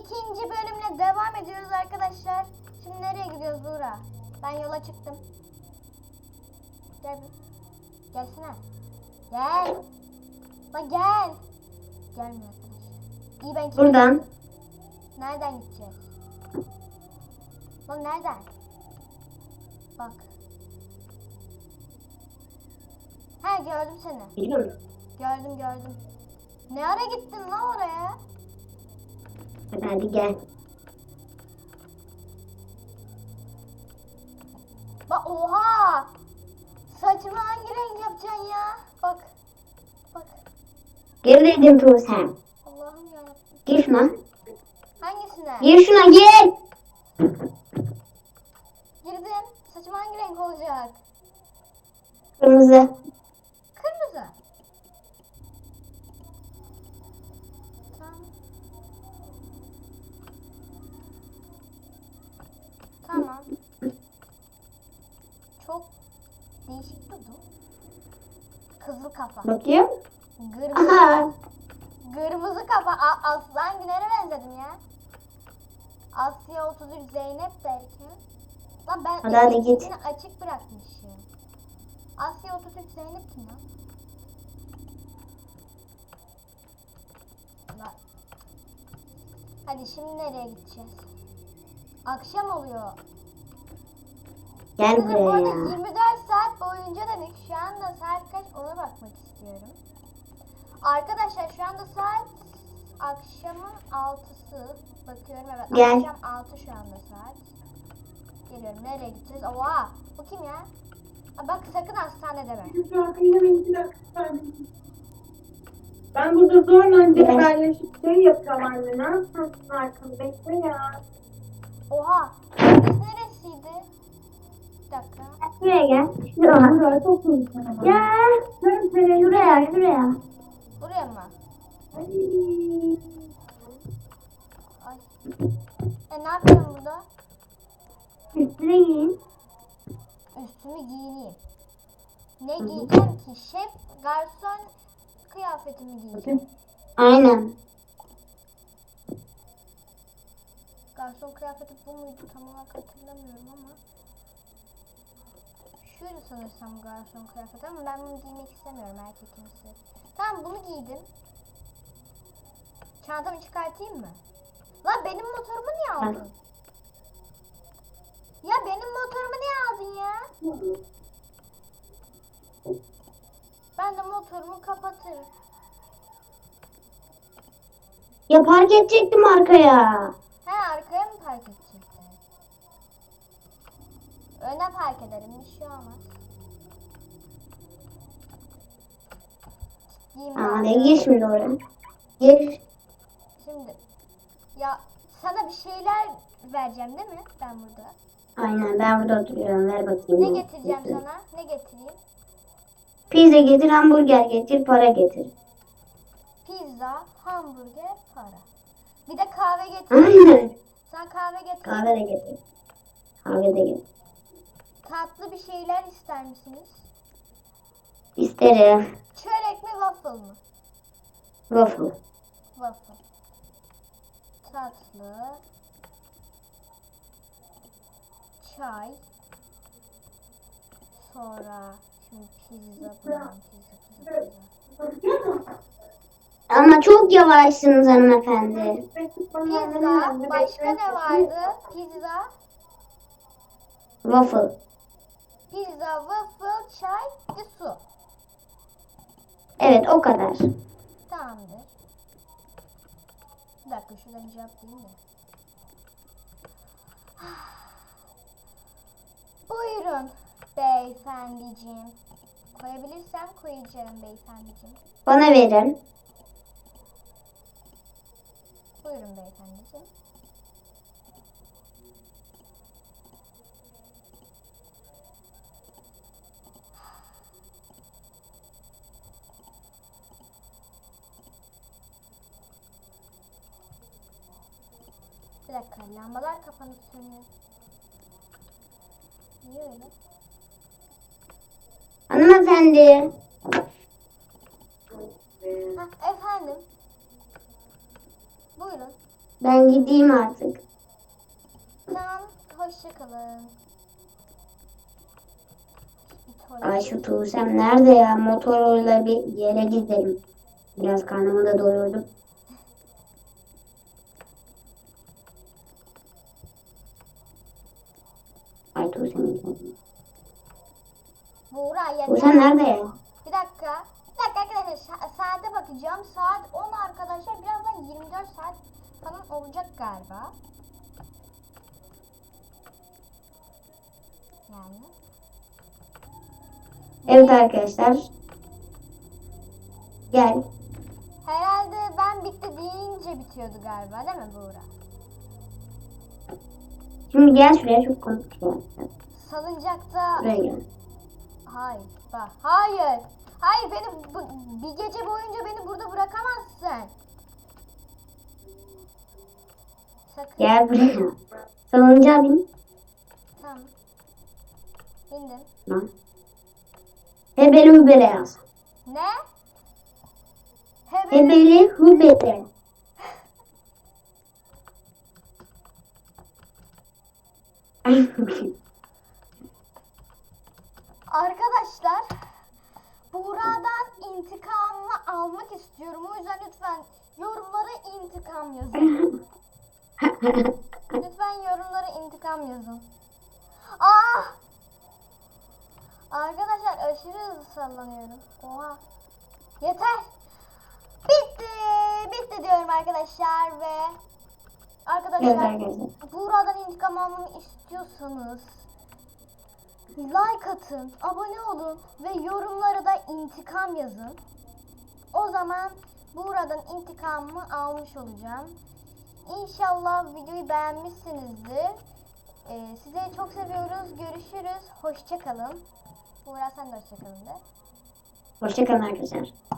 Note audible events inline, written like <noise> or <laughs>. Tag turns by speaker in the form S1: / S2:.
S1: ikinci bölümle devam ediyoruz arkadaşlar. Şimdi nereye gidiyoruz Buğra? Ben yola çıktım. Gel. Gelsene. Gel. Lan gel. Gelmiyor arkadaşlar. İyi ben
S2: Buradan.
S1: Nereden gideceğiz? Lan nereden? Bak. Ha gördüm seni.
S2: Biliyor musun?
S1: Gördüm gördüm. Ne ara gittin lan oraya?
S2: Hadi, gel.
S1: Bak oha! Saçımı hangi renk yapacaksın ya? Bak. Bak.
S2: Gir dedim Tuğsem.
S1: Allah'ım yarabbim.
S2: Gir şuna.
S1: Hangisine?
S2: Gir şuna gir.
S1: Girdim. Saçım hangi renk olacak?
S2: Kırmızı.
S1: Değişik durdu. Kızıl kafa.
S2: Bakayım.
S1: Kırmızı.
S2: Aha.
S1: Kırmızı kafa. A- Aslan Güner'e benzedim ya. Asya 33 Zeynep derken. Lan ben
S2: Hadi hadi git.
S1: içini açık bırakmışım. Asya 33 Zeynep kim lan? Lan. Hadi şimdi nereye gideceğiz? Akşam oluyor.
S2: Gel
S1: Kızım bu arada
S2: buraya.
S1: 24 boyunca dedik. Şu anda saat kaç ona bakmak istiyorum. Arkadaşlar şu anda saat akşamın 6'sı. Bakıyorum evet
S2: Gel.
S1: akşam 6 şu anda saat. Geliyorum nereye gideceğiz? Oha bu kim ya? Aa, bak sakın hastane deme.
S3: Ben burada zorla cebelleşip şey yapıyorum anne. Ne yapıyorsun arkamı? Bekle ya.
S1: Oha burası neresiydi? Bir dakika.
S2: Şuraya gel. Şuraya.
S3: Böyle çok konuşuyorum.
S2: Gel. Şuraya şuraya.
S1: Buraya mı?
S3: Ay.
S1: Ay. E ne yapıyorum burada?
S2: Üstüne giyin.
S1: Üstümü giyineyim. Ne giyeceğim ki? Şef, garson kıyafetimi giyeceğim.
S2: Aynen.
S1: Garson kıyafeti bu muydu tam olarak hatırlamıyorum ama. Şuydu sanırsam garson kıyafeti ama ben bunu giymek istemiyorum erkekimsi. Tamam bunu giydim. Çantamı çıkartayım mı? La benim motorumu niye aldın? Ya benim motorumu niye aldın ya? Ben de motorumu kapatırım.
S2: Ya park edecektim arkaya
S1: Öne park ederim bir şey olmaz. Bari.
S2: ne gir şimdi oraya. Gir.
S1: Şimdi ya sana bir şeyler vereceğim değil mi ben burada?
S2: Aynen ben burada oturuyorum. Ver bakayım.
S1: Ne getireceğim sana? Ne getireyim?
S2: Pizza getir, hamburger getir, para getir.
S1: Pizza, hamburger, para. Bir de kahve getir.
S2: Aynen.
S1: Sen kahve getir.
S2: Kahve de getir. Kahve de getir.
S1: Tatlı bir şeyler ister misiniz?
S2: İsterim.
S1: Çörek mi waffle mı?
S2: Waffle.
S1: Waffle. Tatlı. Çay. Sonra şimdi pizza. Pizza, pizza, pizza.
S2: Ama çok yavaşsınız hanımefendi.
S1: Pizza. Başka ne vardı? Pizza.
S2: Waffle.
S1: Pizza, waffle, çay ve su.
S2: Evet o kadar.
S1: Tamamdır. Bir dakika şuradan cevaplayayım da. <sighs> Buyurun beyefendiciğim. Koyabilirsem koyacağım beyefendiciğim.
S2: Bana verin.
S1: Buyurun beyefendiciğim. Bir dakika lambalar kapanıp sönüyor. Niye öyle?
S2: Hanımefendi.
S1: Ha, efendim. Buyurun.
S2: Ben gideyim artık.
S1: Tamam. Hoşçakalın.
S2: Ay şu Tuğsem nerede ya? Motorla bir yere gidelim. Biraz karnımı da doyurdum. Ay Tuğsem.
S1: Buğra yeter.
S2: Tuğsem nerede?
S1: Bir dakika. Bir dakika arkadaşlar. Sa- saate bakacağım. Saat 10 arkadaşlar. Birazdan 24 saat falan olacak galiba. Yani.
S2: Evet arkadaşlar. Gel.
S1: Herhalde ben bitti deyince bitiyordu galiba değil mi Buğra?
S2: Şimdi gel şuraya çok konuşuyor.
S1: Salıncakta...
S2: Buraya gel.
S1: Hayır bak. Hayır. Hayır beni bu- bir gece boyunca beni burada bırakamazsın. Sakın.
S2: Gel buraya. Salıncağa bin.
S1: Tamam. Bindim.
S2: Lan. Hebeli hübele yaz.
S1: Ne? Hemen.
S2: Hebeli hübele.
S1: Arkadaşlar Buğra'dan intikamımı almak istiyorum. O yüzden lütfen yorumlara intikam yazın. <laughs> Lütfen yorumlara intikam yazın. Aa! Arkadaşlar aşırı hızlı sallanıyorum. Oha. Yeter. Bitti. Bitti diyorum arkadaşlar ve
S2: arkadaşlar.
S1: Buğra'dan intikam almamı istiyorsanız like atın, abone olun ve yorumlara da intikam yazın. O zaman Buğra'dan intikamımı almış olacağım. İnşallah videoyu beğenmişsinizdir. Ee, sizleri çok seviyoruz. Görüşürüz. Hoşçakalın. Buğra sen de hoşçakalın de.
S2: Hoşçakalın arkadaşlar.